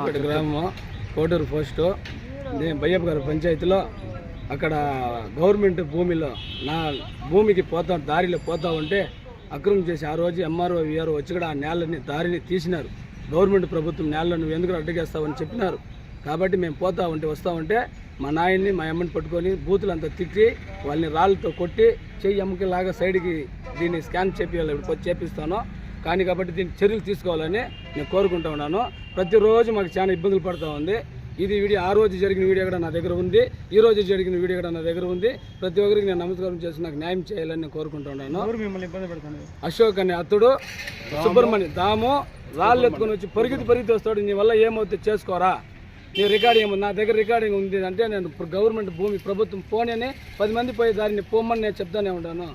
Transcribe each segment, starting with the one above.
ఇక్కడ గ్రామం కోటూరు పోస్టు నేను బయ్యప్ప గారి పంచాయతీలో. అక్కడ గవర్నమెంట్ భూమిలో నా భూమికి పోతా దారిలో పోతా ఉంటే అక్రమం చేసి ఆ రోజు ఎంఆర్ఓ విఆర్ఓ వచ్చి కూడా ఆ నేలని దారిని తీసినారు. గవర్నమెంట్ ప్రభుత్వం నేలను ఎందుకు అడ్డగేస్తావని చెప్పినారు. కాబట్టి మేము పోతా ఉంటే వస్తూ ఉంటే మా నాయన్ని మా అమ్మని పట్టుకొని బూతులంతా తిట్టి వాళ్ళని రాళ్ళతో కొట్టి చెయ్యి అమ్మకి లాగా సైడ్కి దీన్ని స్కాన్ చేపియాలి ఇప్పుడు వచ్చి చేపిస్తాను కానీ కాబట్టి దీన్ని చర్యలు తీసుకోవాలని నేను కోరుకుంటా ఉన్నాను. ప్రతిరోజు మాకు చాలా ఇబ్బందులు పడుతూ ఉంది. ఇది వీడియో ఆ రోజు జరిగిన వీడియో కూడా నా దగ్గర ఉంది. ఈ రోజు జరిగిన వీడియో కూడా నా దగ్గర ఉంది. ప్రతి ఒక్కరికి నేను నమస్కారం చేసి నాకు న్యాయం చేయాలని నేను కోరుకుంటున్నాను మిమ్మల్ని ఇబ్బంది అశోక్ అనే అతడు సుబ్రహ్మణ్యం దాము రాళ్ళు ఎత్తుకొని వచ్చి పరిగెత్తి పరిగెత్తి వస్తాడు. నీ వల్ల ఏమవుతుంది చేసుకోరా. నీ రికార్డింగ్ ఏమో నా దగ్గర రికార్డింగ్ ఉంది అంటే నేను గవర్నమెంట్ భూమి ప్రభుత్వం అని పది మంది పోయి దారిని పోమని నేను చెప్తానే ఉంటాను.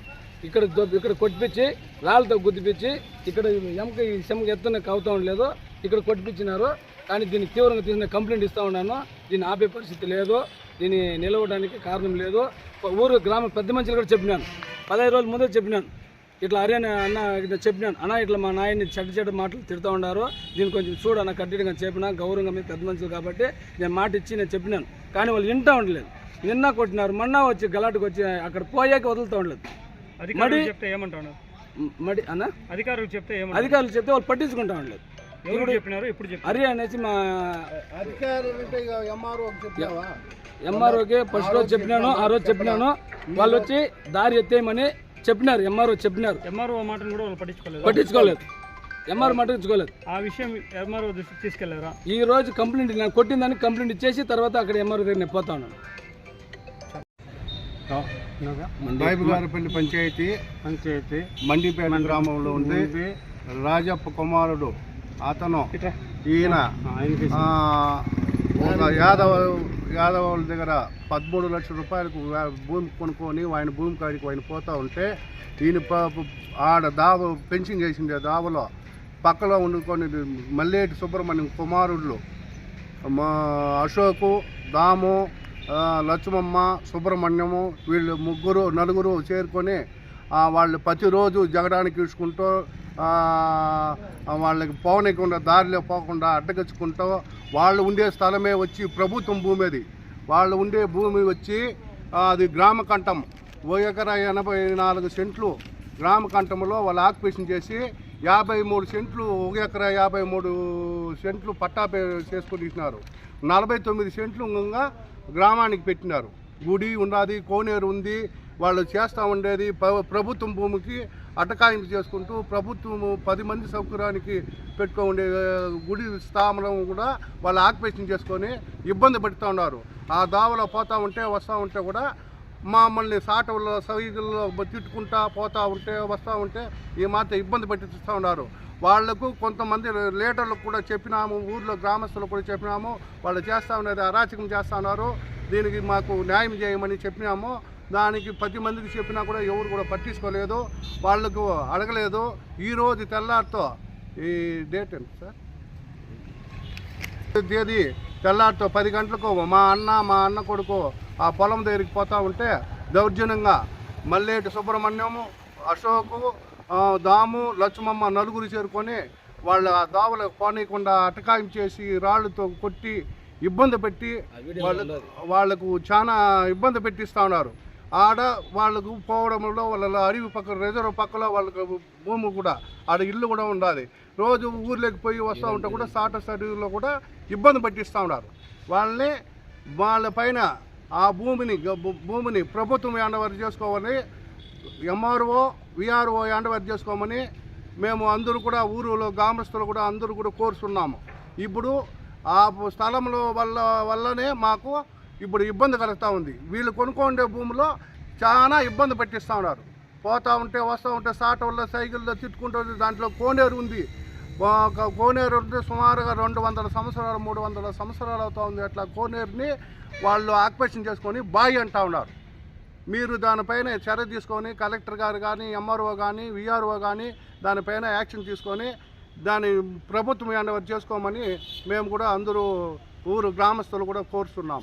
ఇక్కడ ఇక్కడ కొట్టిపించి రాళ్ళతో గుద్దిపించి ఇక్కడ ఎముక ఈ సెమక ఎత్తున కవుతా లేదు ఇక్కడ కొట్టిపించినారు. కానీ దీన్ని తీవ్రంగా తీసుకుని కంప్లైంట్ ఇస్తా ఉన్నాను. దీన్ని ఆపే పరిస్థితి లేదు. దీన్ని నిలవడానికి కారణం లేదు. ఊరు గ్రామ పెద్ద మనుషులు కూడా చెప్పినాను. పదహైదు రోజుల ముందే చెప్పినాను. ఇట్లా అరేనా అన్న ఇట్లా చెప్పినాను. అన్న ఇట్లా మా నాయన్ని చెడ్డ చెడ్డ మాటలు తిడుతూ ఉన్నారు. దీన్ని కొంచెం చూడు అన్న కట్టిగా చెప్పినా గౌరవంగా మీ పెద్ద మనుషులు కాబట్టి నేను మాట ఇచ్చి నేను చెప్పినాను. కానీ వాళ్ళు వింటా ఉండలేదు. నిన్న కొట్టినారు మొన్న వచ్చి గలాటుకు వచ్చి అక్కడ పోయాక వదులుతూ ఉండలేదు. అధికారులు చెప్తే ఏమంటారు మ్, మడి అన్న? అధికారులు చెప్తే అధికారులు చెప్తే వాళ్ళు పట్టించుకుంటా ఉండలేదు. ఎవరు చెప్పినారు? ఇప్పుడు చెప్పారు హరి అనేసి మా ఎంఆర్ఓకి ఫస్ట్ రోజు చెప్పినాను ఆ రోజు చెప్పినాను. వాళ్ళు వచ్చి దారి ఎత్తేయమని చెప్పినారు ఎంఆర్ఓ చెప్పినారు. ఎంఆర్ఓ మాటను కూడా వాళ్ళు పట్టించుకోలేదు. పట్టించుకోలేదు. ఎంఆర్ఓ పట్టించుకోలేదు. ఆ విషయం ఎంఆర్ఓ దృష్టికి తీసుకెళ్ళారా? ఈ రోజు కంప్లైంట్ నేను కొట్టిందని కంప్లైంట్ ఇచ్చేసి తర్వాత అక్కడ ఎంఆర్ఓ దగ్గర నేను పోతా ఉన్నాను. రాయబుగారపల్లి పంచాయతీ పంచాయతీ. మండిపేట గ్రామంలో ఉంది. రాజప్ప కుమారుడు అతను ఈయన ఒక యాదవ యాదవుల దగ్గర పదమూడు లక్షల రూపాయలకు భూమి కొనుక్కొని ఆయన భూమి కాడికి ఆయన పోతా ఉంటే ఈయన ఆడ దావ పెన్షన్ చేసిండే దావలో పక్కలో ఉండుకొని మల్లేటి సుబ్రహ్మణ్యం కుమారుళ్ళు. మా అశోకు దాము లక్ష్మమ్మ సుబ్రహ్మణ్యము వీళ్ళు ముగ్గురు నలుగురు చేరుకొని వాళ్ళు ప్రతిరోజు జగడానికి ఇచ్చుకుంటూ ఆ, వాళ్ళకి పోనీయకుండా దారిలో పోకుండా అడ్డగచ్చుకుంటూ వాళ్ళు ఉండే స్థలమే వచ్చి ప్రభుత్వం భూమి అది వాళ్ళు ఉండే భూమి వచ్చి అది గ్రామ కంఠం. ఓ ఎకరా ఎనభై నాలుగు సెంట్లు గ్రామ కంఠంలో వాళ్ళు ఆక్యుపేషన్ చేసి యాభై మూడు సెంట్లు ఒక ఎకరా యాభై మూడు సెంట్లు పట్టా చేసుకొని చేసుకుని ఇచ్చినారు నలభై తొమ్మిది సెంట్లు ఇంకా గ్రామానికి పెట్టినారు. గుడి ఉన్నది కోనేరు ఉంది వాళ్ళు చేస్తూ ఉండేది ప్రభుత్వం భూమికి అటకాయింపు చేసుకుంటూ ప్రభుత్వం పది మంది సౌకర్యానికి పెట్టుకో ఉండే గుడి స్థామనం కూడా వాళ్ళు ఆక్యుపేషన్ చేసుకొని ఇబ్బంది పెడుతూ ఉన్నారు. ఆ దావలో పోతూ ఉంటే వస్తూ ఉంటే కూడా మమ్మల్ని సాటవుల్లో సైజుల్లో తిట్టుకుంటా పోతూ ఉంటే వస్తూ ఉంటే ఈ మాత్రం ఇబ్బంది పెట్టిస్తూ ఉన్నారు. వాళ్ళకు కొంతమంది లీడర్లకు కూడా చెప్పినాము ఊర్లో గ్రామస్తులకు కూడా చెప్పినాము వాళ్ళు చేస్తూ ఉన్నది అరాచకం చేస్తూ ఉన్నారు. దీనికి మాకు న్యాయం చేయమని చెప్పినాము. దానికి పది మందికి చెప్పినా కూడా ఎవరు కూడా పట్టించుకోలేదు వాళ్ళకు అడగలేదు. ఈరోజు తెల్లారితో ఈ డేట్ ఎంత సార్? తేదీ తెల్లారితో పది గంటలకు మా అన్న మా అన్న కొడుకు ఆ పొలం దగ్గరికి పోతా ఉంటే దౌర్జన్యంగా మల్లేటి సుబ్రహ్మణ్యము అశోకు దాము లక్ష్మమ్మ నలుగురు చేరుకొని వాళ్ళ ఆ దావలకు పోనీయకుండా అటకాయం చేసి రాళ్ళతో కొట్టి ఇబ్బంది పెట్టి వాళ్ళకు చాలా ఇబ్బంది పెట్టిస్తూ ఉన్నారు. ఆడ వాళ్ళకు పోవడంలో వాళ్ళ అడవి పక్క రిజర్వ్ పక్కలో వాళ్ళకు భూమి కూడా ఆడ ఇల్లు కూడా ఉండాలి. రోజు ఊర్లోకి పోయి వస్తూ ఉంటే కూడా సాట సరువులో కూడా ఇబ్బంది పట్టిస్తూ ఉన్నారు. వాళ్ళని వాళ్ళ పైన ఆ భూమిని భూమిని ప్రభుత్వం హ్యాండవర్ చేసుకోవాలని ఎంఆర్ఓ విఆర్ఓ హ్యాండవర్ చేసుకోమని మేము అందరూ కూడా ఊరిలో గ్రామస్తులు కూడా అందరూ కూడా కోరుతున్నాము ఇప్పుడు ఆ స్థలంలో వల్ల వల్లనే మాకు ఇప్పుడు ఇబ్బంది కలుగుతూ ఉంది. వీళ్ళు కొనుక్కోండే భూమిలో చాలా ఇబ్బంది పెట్టిస్తూ ఉన్నారు. పోతూ ఉంటే వస్తూ ఉంటే సాటవల్లో సైకిల్లో తిట్టుకుంటూ దాంట్లో కోనేరు ఉంది. ఒక కోనేరు ఉంటే సుమారుగా రెండు వందల సంవత్సరాలు మూడు వందల సంవత్సరాలు అవుతూ ఉంది. అట్లా కోనేరుని వాళ్ళు ఆక్యుపేషన్ చేసుకొని బాయి అంటూ ఉన్నారు. మీరు దానిపైన చర్య తీసుకొని కలెక్టర్ గారు కానీ ఎంఆర్ఓ కానీ విఆర్ఓ కానీ దానిపైన యాక్షన్ తీసుకొని దాని ప్రభుత్వం ఏమైనా చేసుకోమని మేము కూడా అందరూ ఊరు గ్రామస్తులు కూడా కోరుతున్నాం.